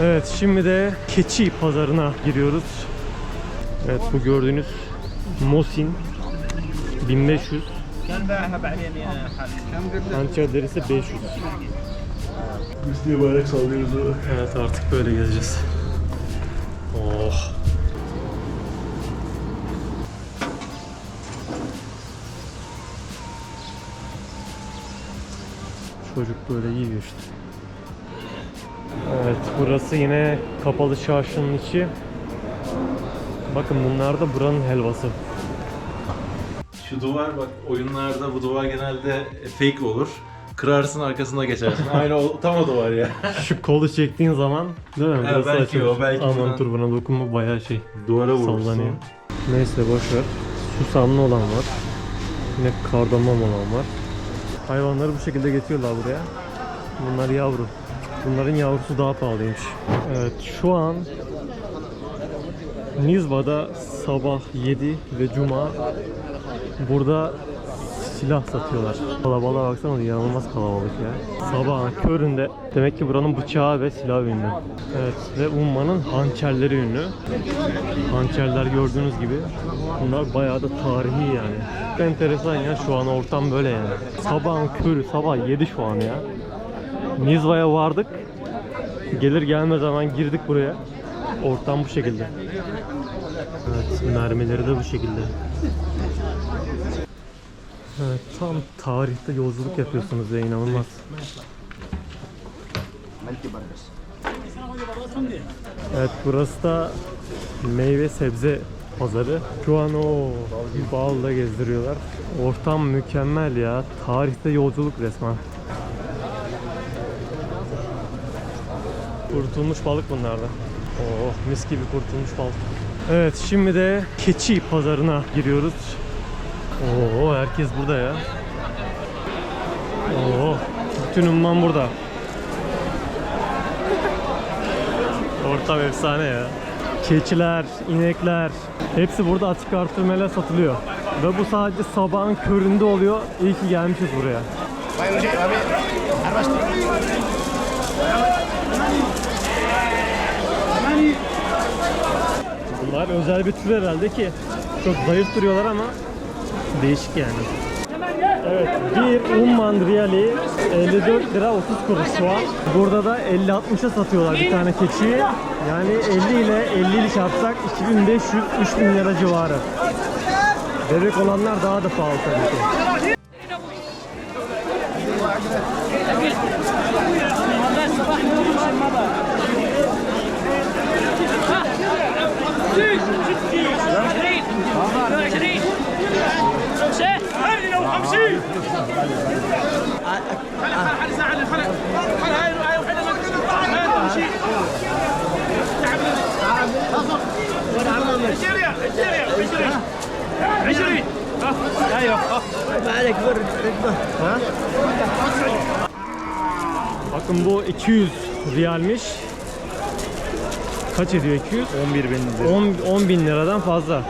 Evet şimdi de keçi pazarına giriyoruz. Evet bu gördüğünüz Mosin 1500 Antika derisi 500 Biz diye bayrak sallıyoruz Evet artık böyle gezeceğiz. Oh. Çocuk böyle yiyor işte Evet burası yine kapalı çarşının içi. Bakın bunlar da buranın helvası. Şu duvar bak oyunlarda bu duvar genelde fake olur. Kırarsın arkasına geçersin. Aynı o, tam o duvar ya. Şu kolu çektiğin zaman değil mi? Burası belki açılır. o, belki Aman buradan- dur buna dokunma bayağı şey. Duvara vurursun. sallanıyor. Neyse boş ver. Susamlı olan var. Yine kardamom olan var. Hayvanları bu şekilde getiriyorlar buraya. Bunlar yavru. Bunların yavrusu daha pahalıymış. Evet şu an Nizva'da sabah 7 ve Cuma burada silah satıyorlar. Kalabalığa baksana inanılmaz kalabalık ya. Sabahın köründe demek ki buranın bıçağı ve silahı ünlü. Evet ve Umman'ın hançerleri ünlü. Hançerler gördüğünüz gibi bunlar bayağı da tarihi yani. Çok enteresan ya şu an ortam böyle yani. Sabahın körü sabah 7 şu an ya. Nizva'ya vardık. Gelir gelmez zaman girdik buraya. Ortam bu şekilde. Evet mermileri de bu şekilde. Evet, tam tarihte yolculuk yapıyorsunuz ya inanılmaz. Evet burası da meyve sebze pazarı. Şu an o bağla gezdiriyorlar. Ortam mükemmel ya. Tarihte yolculuk resmen. Kurutulmuş balık bunlarda. Oh mis gibi kurutulmuş balık. Evet şimdi de keçi pazarına giriyoruz. Oo herkes burada ya. Oo bütün umman burada. Ortam efsane ya. Keçiler, inekler hepsi burada açık artırmayla satılıyor. Ve bu sadece sabahın köründe oluyor. İyi ki gelmişiz buraya. Bunlar özel bir tür herhalde ki çok zayıf duruyorlar ama değişik yani. Evet, bir umman riyali 54 lira 30 kuruş şu an. Burada da 50-60'a satıyorlar bir tane keçiyi. Yani 50 ile 50 ile çarpsak 2500-3000 lira civarı. Bebek olanlar daha da pahalı tabii ki. Bakın bu 200 riyalmiş. Kaç ediyor 200? 11 bin 10, 10 bin liradan fazla.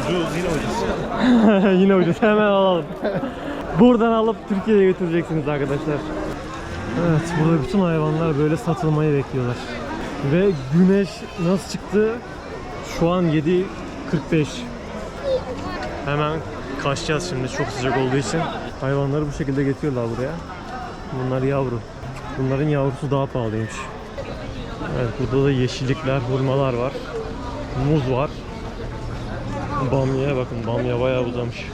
Ucuz yine ucuz. Yine ucuz hemen alalım. Buradan alıp Türkiye'ye götüreceksiniz arkadaşlar. Evet burada bütün hayvanlar böyle satılmayı bekliyorlar. Ve güneş nasıl çıktı? Şu an 7.45. Hemen kaçacağız şimdi çok sıcak olduğu için. Hayvanları bu şekilde getiriyorlar buraya. Bunlar yavru. Bunların yavrusu daha pahalıymış. Evet burada da yeşillikler, hurmalar var. Muz var. Bamya'ya bakın. Bamya bayağı uzamış.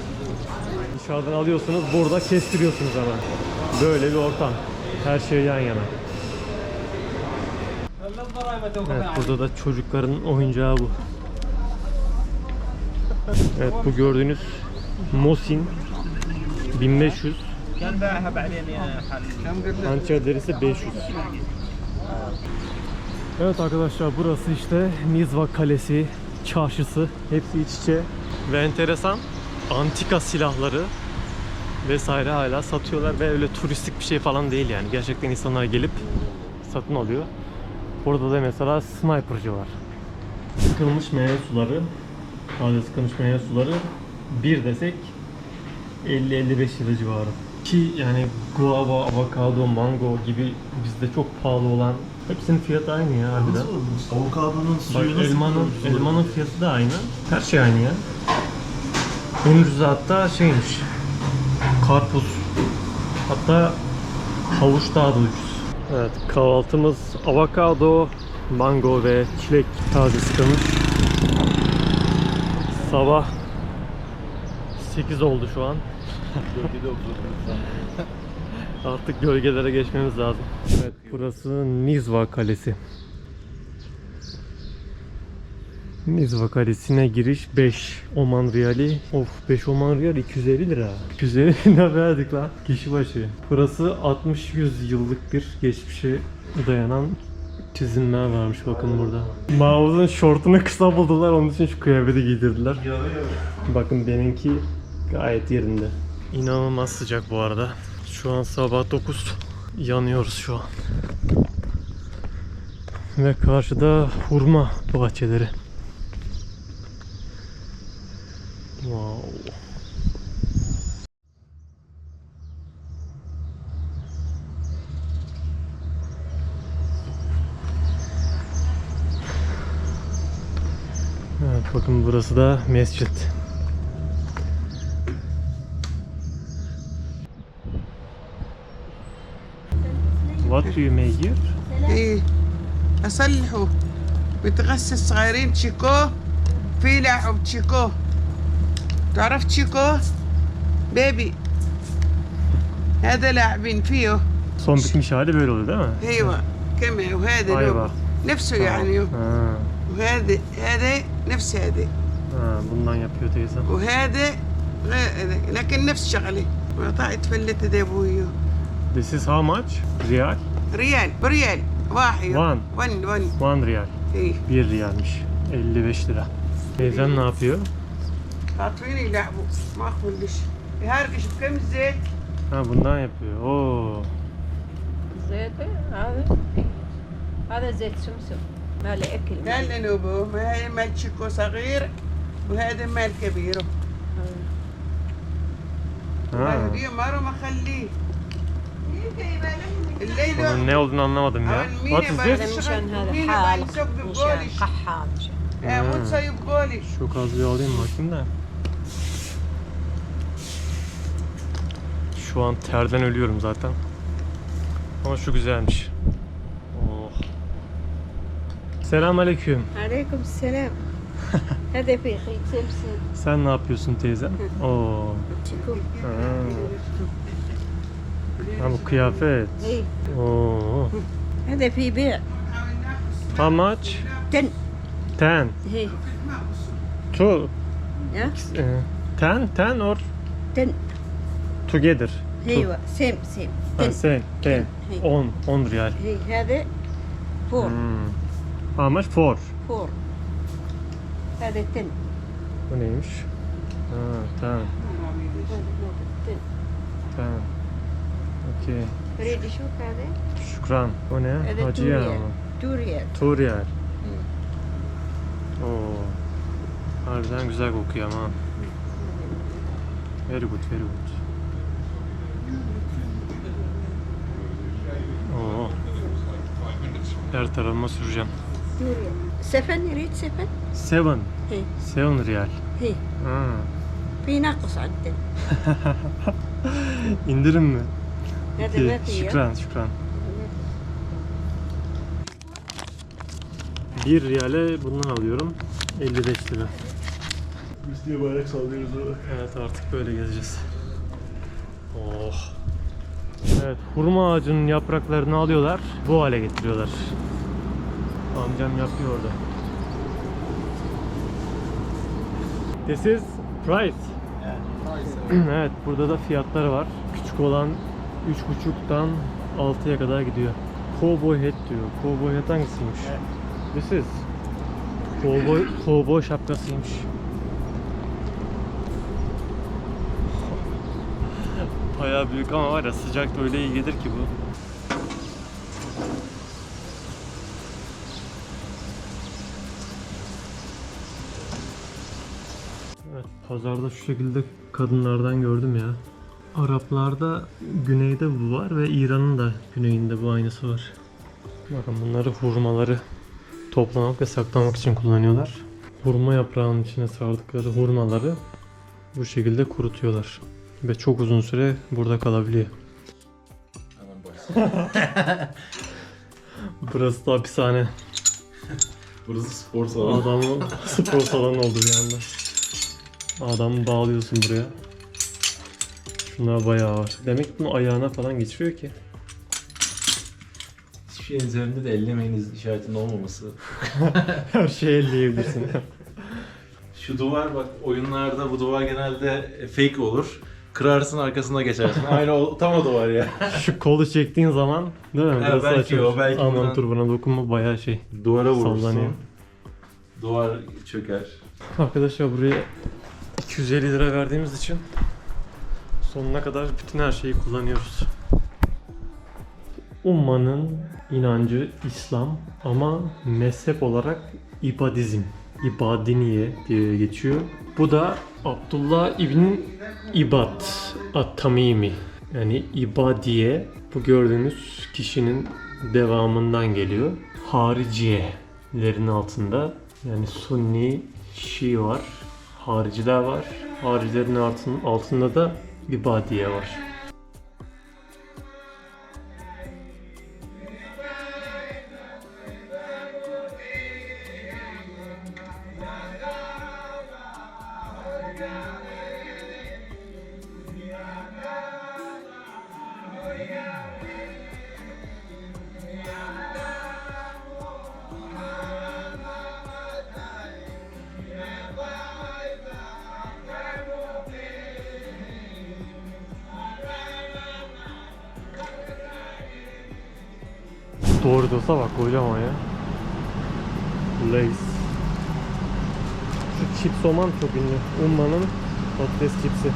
Dışarıdan alıyorsunuz. Burada kestiriyorsunuz hemen. Böyle bir ortam. Her şey yan yana. Evet burada da çocukların oyuncağı bu. Evet bu gördüğünüz Mosin 1500 Anca derisi 500 Evet arkadaşlar burası işte Nizva Kalesi, çarşısı hepsi iç içe ve enteresan antika silahları vesaire hala satıyorlar ve öyle turistik bir şey falan değil yani. Gerçekten insanlar gelip satın alıyor. Burada da mesela sniperci var. Sıkılmış meyve suları, taze sıkılmış meyve suları bir desek 50-55 lira civarı. Ki yani guava, avokado, mango gibi bizde çok pahalı olan hepsinin fiyatı aynı ya harbiden. Avokadonun Bak suyu nasıl elmanın, elmanın fiyatı da aynı. Her şey aynı ya. En ucuz hatta şeymiş. Karpuz. Hatta havuç daha da ucuz. Evet kahvaltımız avokado, mango ve çilek taze sıkılmış. Sabah 8 oldu şu an. Artık gölgelere geçmemiz lazım. Burası Nizva Kalesi. Nizva Kalesi'ne giriş 5 Oman Riyali. Of 5 Oman Riyal 250 lira. 250 lira verdik lan kişi başı. Burası 60-100 yıllık bir geçmişe dayanan çizimler varmış bakın burada. Mağazın şortunu kısa buldular onun için şu kıyafeti giydirdiler. Bakın benimki gayet yerinde. İnanılmaz sıcak bu arada. Şu an sabah 9. Yanıyoruz şu an. Ve karşıda hurma bahçeleri. Wow. Evet bakın burası da mescit. Make here? إيه أصلحه. بتغسل صغيرين تشيكو في لعب تشيكو. تعرف تشيكو؟ بيبي هذا لاعبين فيه. böyle değil mi? أيوه كما وهذا له نفسه يعني. Ha, وهذا هذا نفس هذا. ha, bundan yapıyor. وهذا غير لكن نفس شغله ما طلعت فلت ده أبوي This is how much? Riyal? ريال بريال واحد One. ون ون 1 riyal. ايه 1 riyalmiş. 55 lira. Teyzem ne yapıyor? خاطرين يلعبوا ما اخبرليش يهرقش بكم زيت Ha bundan yapıyor. Oo. زيت هذا هذا زيت سمسم مال اكل قال لي نوبو ما هي مال شيكو صغير وهذا مال كبيره Ha. دي مرة ما خليه الليل Bunun ne olduğunu anlamadım ya. What is هذا this? مشان هذا مين حالق يسوق مشان بقولش قحام مشان يا مو تصيب قولي Şu kazıyı alayım bakayım da. Şu an terden ölüyorum zaten. Ama şu güzelmiş. Oh. Selam aleyküm. عليكم السلام هذا في خيط سمسم Sen ne yapıyorsun teyze? Oo. شكون Ha. Ha bu kıyafet. اي Oo. هذا في بيع How much? تن Ten. هي Two. ها eh, Ten, ten or تن together. ايوه سيم سيم Ha, تن same. Ten. Hey. On. On riyal. هي هذا فور Hmm. How much? Four. فور هذا تن Bu neymiş? Ha, tamam. تن Tamam. Peki. Ready şukrade. Şükran. O ne? Evet, Hacı yer ama. Turiyer. Turiyer. Hmm. Oo. Harbiden güzel kokuyor ama. Very good, very good. Oo. Her tarafıma süreceğim. Seven read seven. Seven. He. Seven real. He. Ha. Bina kusandı. İndirim mi? Ne demek İyi, Şükran, şükran. Bir riyale bundan alıyorum. 55 lira. Biz diye bayrak sallıyoruz orada. Evet artık böyle gezeceğiz. Oh. Evet hurma ağacının yapraklarını alıyorlar. Bu hale getiriyorlar. Amcam yapıyor orada. This is price. Evet, price. evet burada da fiyatları var. Küçük olan 3.5'tan 6'ya kadar gidiyor. Cowboy hat diyor. Cowboy hat hangisiymiş? This is. Cowboy, cowboy şapkasıymış. Bayağı büyük ama var ya sıcakta öyle iyi gelir ki bu. Evet, pazarda şu şekilde kadınlardan gördüm ya. Araplarda güneyde bu var ve İran'ın da güneyinde bu aynısı var. Bakın bunları hurmaları toplamak ve saklamak için kullanıyorlar. Hurma yaprağının içine sardıkları hurmaları bu şekilde kurutuyorlar. Ve çok uzun süre burada kalabiliyor. Burası da hapishane. Burası spor salonu. Adamı spor salonu oldu bir anda. Adamı bağlıyorsun buraya. Şunlar bayağı var. Demek bunu ayağına falan geçiriyor ki. Hiçbir şeyin üzerinde de ellemeyiniz işaretinin olmaması. Her şeyi elleyebilirsin. Şu duvar bak oyunlarda bu duvar genelde fake olur. Kırarsın arkasına geçersin. Aynı o, tam o duvar ya. Şu kolu çektiğin zaman değil mi? Ha, Burası belki açılır. o, belki Aman buradan- dur buna dokunma bayağı şey. Duvara vurursun. Sallanıyor. Duvar çöker. Arkadaşlar buraya 250 lira verdiğimiz için sonuna kadar bütün her şeyi kullanıyoruz. Ummanın inancı İslam ama mezhep olarak ibadizm, ibadiniye diye geçiyor. Bu da Abdullah İbn İbad At-Tamimi yani ibadiye bu gördüğünüz kişinin devamından geliyor. Hariciyelerin altında yani Sunni, Şii var, hariciler var. Haricilerin altın, altında da ibadiye var. Doğru dosa bak kocaman ya. Lays. Şu chips oman çok ünlü. Umman'ın patates chipsi.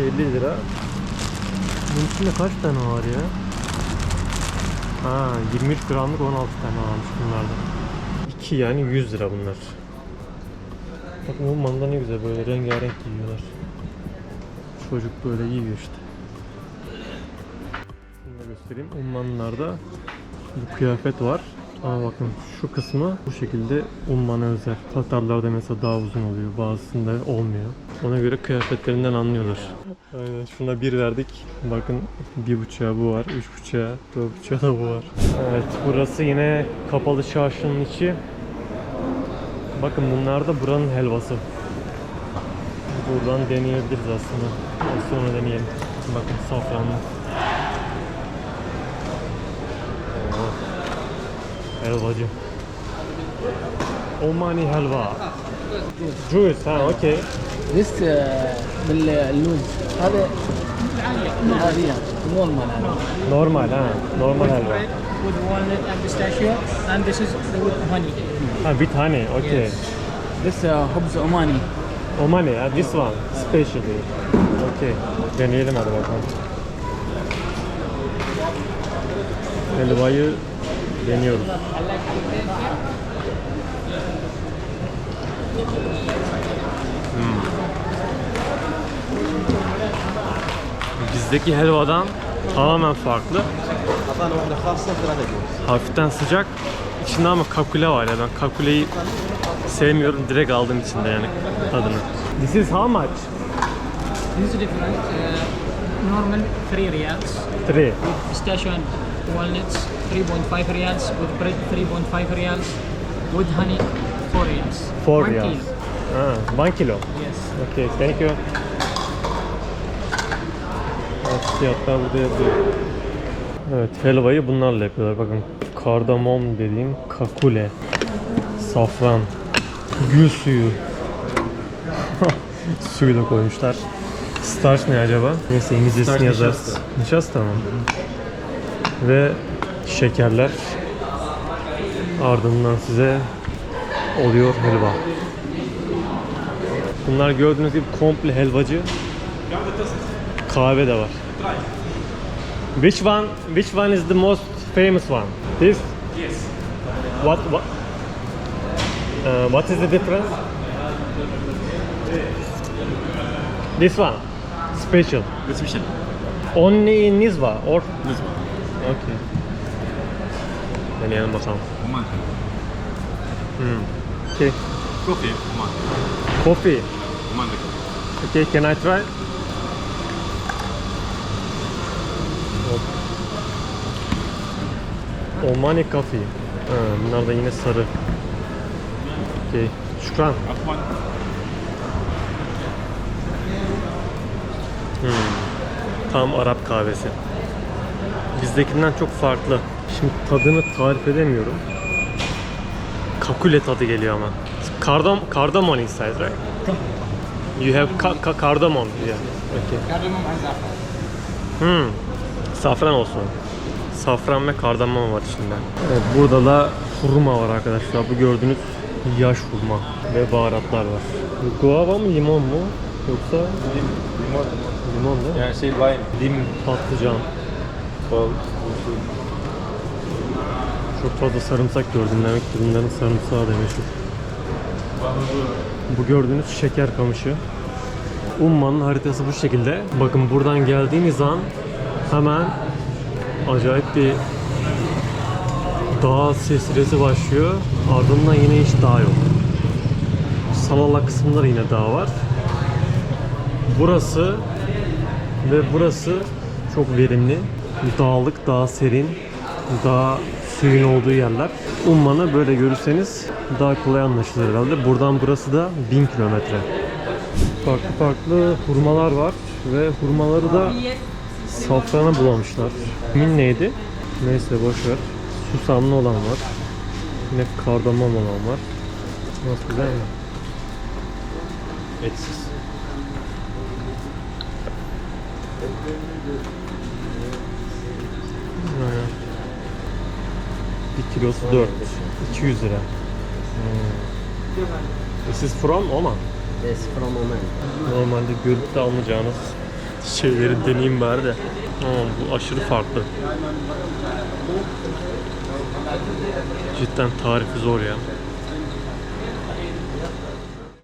50 lira. Bunun içinde kaç tane var ya? Ha 23 gramlık 16 tane varmış bunlardan. 2 yani 100 lira bunlar. Bakın Umman'da ne güzel böyle rengarenk giyiyorlar. Çocuk böyle giyiyor işte. Şunu da göstereyim. Ummanlılarda bu kıyafet var. Ama bakın şu kısmı bu şekilde Umman'a özel. Tatarlarda mesela daha uzun oluyor. Bazısında olmuyor. Ona göre kıyafetlerinden anlıyorlar. Aynen şuna bir verdik. Bakın bir buçuğa bu var. Üç buçuğa, dört buçuğa da bu var. Evet burası yine kapalı çarşının içi. Bakın bunlar da buranın helvası. Buradan deneyebiliriz aslında. Sonra deneyelim. Bakın safranlı. Helvacı. Omani helva. Juice ha okey. لسه باللوز هذا عادية نورمال هذا Normal ha. Normal helva. with walnut and pistachio and this is with honey Ha bir tane okey. this uh, خبز عماني Omani ha this one specially. Okey. Deneyelim hadi bakalım. Helvayı deniyoruz. Hmm. Bizdeki helvadan tamamen farklı. Hafiften sıcak. İçinde ama kakule var ya ben kakuleyi sevmiyorum direkt aldım içinde yani tadını. This is how much? this is different uh, normal 3 riyals Three. with pistachio and walnuts 3.5 riyals with bread 3.5 riyals with honey 4 riyals Four One riyals. kilo. Ha, one kilo. yes Okay, thank you. Evet, fiyatlar burada yazıyor. Evet, helvayı bunlarla yapıyorlar. Bakın, kardamom dediğim kakule, safran, gül suyu. Suyu da koymuşlar. Starch ne acaba? Neyse İngilizcesini yazarız. nişasta. Nişasta mı? Ve şekerler. Ardından size oluyor helva. Bunlar gördüğünüz gibi komple helvacı. Kahve de var. Which one? Which one is the most famous one? This? Yes. What? What? Uh, what is the difference? This one, special. Special. Only in Nizwa or? Nizwa. Okay. Deneyelim bakalım. Hmm. Okay. Coffee, Oman. Coffee. Oman'da Okay, can I try? Omani Coffee. Ha, bunlar da yine sarı. Okay. Şükran. Afwan. Hmm. Tam Arap kahvesi. Bizdekinden çok farklı. Tadını tarif edemiyorum. Kakule tadı geliyor ama. Cardam cardamom inside, right? You have ka- ka- cardamom. Yeah. Okay. Cardamom and saffron. Hmm. Safran olsun. Safran ve kardamom var içinde. Evet, burada da hurma var arkadaşlar. Bu gördüğünüz yaş hurma ve baharatlar var. Guava mı limon mu? Yoksa Limon. limon mi? Yani şey lime. Lim, patlıcan. Bal. Çok fazla sarımsak gördüm demek ki bunların sarımsağı da. Bu gördüğünüz şeker kamışı. Umman'ın haritası bu şekilde. Bakın buradan geldiğiniz an hemen acayip bir dağ silsilesi başlıyor. Ardından yine hiç dağ yok. Salala kısımları yine dağ var. Burası ve burası çok verimli. Dağlık, daha serin, daha suyun olduğu yerler. Umman'ı böyle görürseniz daha kolay anlaşılır herhalde. Buradan burası da 1000 kilometre. Farklı farklı hurmalar var ve hurmaları da safrana bulamışlar. Min neydi? Neyse boş ver. Susamlı olan var. Yine kardamom olan var. Nasıl güzel mi? Etsiz. Aynen. Bir kilosu 4. 200 lira. Hmm. This is from Oman. Yes, from Oman. Normalde görüp de almayacağınız şeyleri deneyeyim bari de. Ama bu aşırı farklı. Cidden tarifi zor ya.